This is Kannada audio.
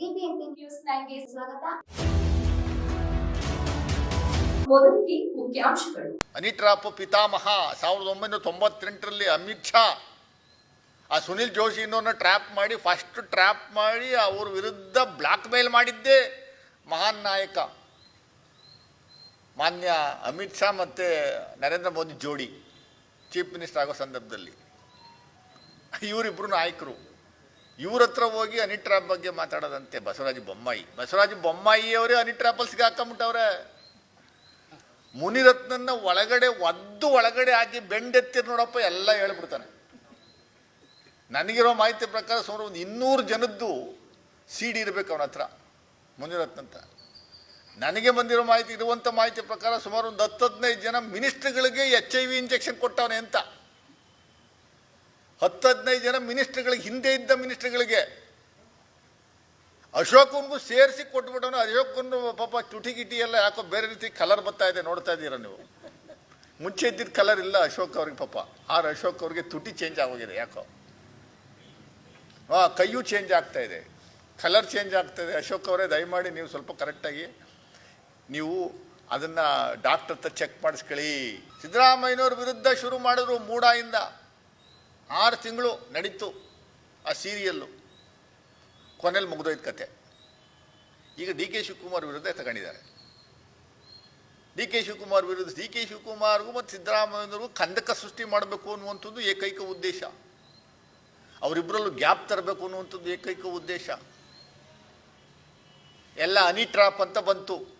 ಬಿಬಿಎಂಪಿ ನ್ಯೂಸ್ ನೈನ್ಗೆ ಸ್ವಾಗತ. ಪಿತಾಮಹ ಸಾವಿರದ ಒಂಬೈನೂರ ತೊಂಬತ್ತೆಂಟರಲ್ಲಿ ಅಮಿತ್ ಶಾ, ಆ ಸುನಿಲ್ ಜೋಶಿ ಇನ್ನೊಂದು ಟ್ರ್ಯಾಪ್ ಮಾಡಿ ಫಸ್ಟ್ ಟ್ರ್ಯಾಪ್ ಮಾಡಿ ಅವ್ರ ವಿರುದ್ಧ ಬ್ಲಾಕ್ ಮೇಲ್ ಮಾಡಿದ್ದೇ. ಮಹಾನ್ ನಾಯಕ. ಮಾನ್ಯ ಅಮಿತ್ ಶಾ ಮತ್ತು ನರೇಂದ್ರ ಮೋದಿ ಜೋಡಿ. ಚೀಫ್ ಮಿನಿಸ್ಟರ್ ಆಗೋ ಸಂದರ್ಭದಲ್ಲಿ. ಇವರಿಬ್ಬರು ನಾಯಕರು. ಇವ್ರ ಹತ್ರ ಹೋಗಿ ಅನಿಟ್ರಾಪ್ ಬಗ್ಗೆ ಮಾತಾಡೋದಂತೆ ಬಸವರಾಜ ಬೊಮ್ಮಾಯಿ. ಬಸವರಾಜ ಬೊಮ್ಮಾಯಿಯವರೇ ಅನಿಟ್ರಾಪಲ್ಲಿ ಸಿಗಾಕೊಂಬಿಟ್ಟವ್ರೆ ಮುನಿರತ್ನನ್ನ ಒಳಗಡೆ ಒದ್ದು ಒಳಗಡೆ ಹಾಕಿ ಬೆಂಡೆತ್ತಿರ್ ನೋಡಪ್ಪ ಎಲ್ಲ ಹೇಳ್ಬಿಡ್ತಾನೆ. ನನಗಿರೋ ಮಾಹಿತಿ ಪ್ರಕಾರ ಸುಮಾರು ಒಂದು ಇನ್ನೂರು ಜನದ್ದು ಸಿ ಡಿ ಇರಬೇಕು ಅವನ ಹತ್ರ, ಮುನಿರತ್ನ ಅಂತ. ನನಗೆ ಬಂದಿರೋ ಮಾಹಿತಿ ಇರುವಂಥ ಮಾಹಿತಿ ಪ್ರಕಾರ ಸುಮಾರು ಒಂದು ಹತ್ತು ಹದಿನೈದು ಜನ ಮಿನಿಸ್ಟ್ರ್ಗಳಿಗೆ ಎಚ್ ಐ ವಿ ಇಂಜೆಕ್ಷನ್ ಕೊಟ್ಟವನೇ ಅಂತ. ಹತ್ತು ಹದಿನೈದು ಜನ ಮಿನಿಸ್ಟ್ರುಗಳಿಗೆ ಹಿಂದೆ ಇದ್ದ ಮಿನಿಸ್ಟ್ರುಗಳಿಗೆ. ಅಶೋಕನ್ಗೂ ಸೇರಿಸಿ ಕೊಟ್ಬಿಟ್ಟವನು ಅಶೋಕನ್ ಪಾಪ ಚುಟಿ ಗಿಟಿ ಎಲ್ಲ ಯಾಕೋ ಬೇರೆ ರೀತಿ ಕಲರ್ ಬರ್ತಾ ಇದೆ ನೋಡ್ತಾ ಇದ್ದೀರಾ ನೀವು? ಮುಂಚೆ ಇದ್ದಿದ್ದ ಕಲರ್ ಇಲ್ಲ ಅಶೋಕ್ ಅವ್ರಿಗೆ ಪಾಪ. ಆರ್ ಅಶೋಕ್ ಅವ್ರಿಗೆ ತುಟಿ ಚೇಂಜ್ ಆಗೋಗಿದೆ ಯಾಕೋ? ಹಾಂ ಕೈಯೂ ಚೇಂಜ್ ಆಗ್ತಾ ಇದೆ. ಕಲರ್ ಚೇಂಜ್ ಆಗ್ತಾ ಇದೆ. ಅಶೋಕ್ ಅವರೇ, ದಯಮಾಡಿ ನೀವು ಸ್ವಲ್ಪ ಕರೆಕ್ಟಾಗಿ ನೀವು ಅದನ್ನು ಡಾಕ್ಟರ್ ಹತ್ರ ಚೆಕ್ ಮಾಡಿಸ್ಕೊಳ್ಳಿ. ಸಿದ್ದರಾಮಯ್ಯನವ್ರ ವಿರುದ್ಧ ಶುರು ಮಾಡಿದ್ರು ಮೂಡಾಯಿಂದ. ಆರು ತಿಂಗಳು ನಡೀತು ಆ ಸೀರಿಯಲ್ಲು ಕೊನೆಯಲ್ಲಿ ಮುಗಿದೋಯ್ತು ಕತೆ. ಈಗ ಡಿ ಕೆ ಶಿವಕುಮಾರ್ ವಿರುದ್ಧ ತಗೊಂಡಿದ್ದಾರೆ. ಡಿ ಕೆ ಶಿವಕುಮಾರ್ ವಿರುದ್ಧ ಡಿ ಕೆ ಶಿವಕುಮಾರ್ಗೂ ಮತ್ತು ಸಿದ್ದರಾಮಯ್ಯನವ್ರಿಗೂ ಕಂದಕ ಸೃಷ್ಟಿ ಮಾಡಬೇಕು ಅನ್ನುವಂಥದ್ದು ಏಕೈಕ ಉದ್ದೇಶ. ಅವರಿಬ್ಬರಲ್ಲೂ ಗ್ಯಾಪ್ ತರಬೇಕು ಅನ್ನುವಂಥದ್ದು ಏಕೈಕ ಉದ್ದೇಶ. ಎಲ್ಲ ಅನಿಟ್ರಾಪ್ ಅಂತ ಬಂತು.